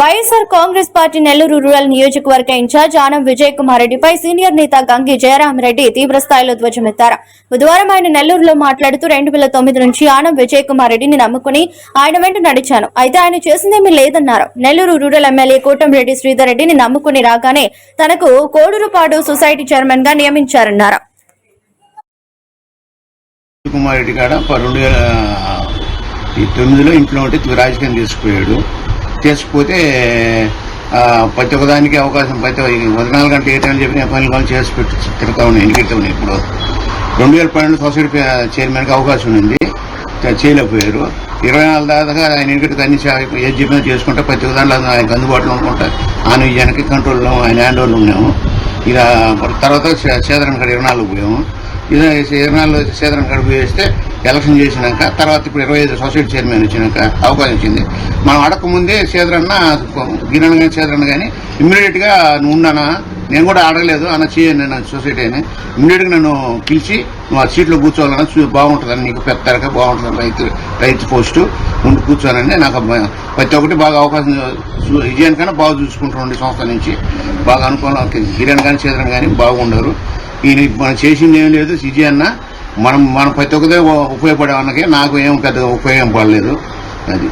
YSR Congress party Nellore rural నియోజకవర్గ incharge Anam Vijay Kumar రెడ్డిపై senior నేత గంగి జయరామరెడ్డి తీవ్ర స్థాయిలో ధ్వజమెత్తారు. బుధవారం ఆయన నెల్లూరులో మాట్లాడుతూ రెండు వేల తొమ్మిది నుంచి ఆనం విజయ్ కుమార్ రెడ్డిని నమ్ముకుని ఆయన వెంట నడిచాను. అయితే ఆయన చేసిందేమీ లేదన్నారు. నెల్లూరు రూరల్ ఎమ్మెల్యే కోటంరెడ్డి శ్రీధర్ రెడ్డిని నమ్ముకుని రాగానే తనకు కోడూరుపాడు సొసైటీ చైర్మన్గా నియమించారన్నారు. కుమార్ రెడ్డి కాడ రెండు వేల తొమ్మిదిలో ఇంట్లో ఉంటే రాజకీయం తీసుకుపోయాడు చేసుకుపోతే ప్రతి ఒక్కదానికి అవకాశం ప్రతి ఇరవై నాలుగు గంటలు ఏ టైం చెప్పిన పనులు కానీ చేసి పెట్టి. తిరుగుతా ఉన్నాయి ఎన్నికడుతూ ఉన్నాయి ఇప్పుడు? రెండు వేల పన్నెండు సొసైటీ చైర్మన్కి అవకాశం ఉంది. చేయలేకపోయారు. ఇరవై నాలుగు దాదాగా ఆయన ఎన్నికటికి అన్ని చే- ఏది చెప్పినా చేసుకుంటా ప్రతి దాంట్లో ఆయనకు అందుబాటులో అనుకుంటా ఆయన వెనక్కి కంట్రోల్లో ఆయన హ్యాండ్ ఓవర్లో ఉన్నాము. ఇలా తర్వాత సేదరం కాడ ఇరవై నాలుగు పోయాము. ఇదే ఇరవై నాలుగు సేదరం కాడ పోయేస్తే ఎలక్షన్ చేసినాక తర్వాత ఇప్పుడు ఇరవై ఐదు సొసైటీ చైర్మన్ వచ్చినాక అవకాశం వచ్చింది మనం అడగక ముందే సేదరన్న గిరణ కానీ సేదరన్న కానీ ఇమ్మీడియట్గా నువ్వు ఉన్నానా నేను కూడా అడగలేదు అన్న చేయను నేను సొసైటీ అని ఇమ్మీడియట్గా నన్ను పిలిచి నువ్వు ఆ సీట్లో కూర్చోవాలన్నా చూ బాగుంటుందని నీకు పెద్దరక బాగుంటుంది రైతు రైతు పోస్టు ఉండి కూర్చోనండి నాకు ప్రతి ఒక్కటి బాగా అవకాశం విజయానికైనా బాగా చూసుకుంటూ సంస్థ నుంచి. బాగా అనుకూలం గిరణ్ కానీ చేదరన్ కానీ బాగుండరు. ఈయన మనం చేసింది ఏం లేదు విజయ్ అన్న. మనం మనం ప్రతి ఒక్కదే ఉపయోగపడే వాళ్ళకి నాకు ఏం పెద్దగా ఉపయోగం పడలేదు. అది.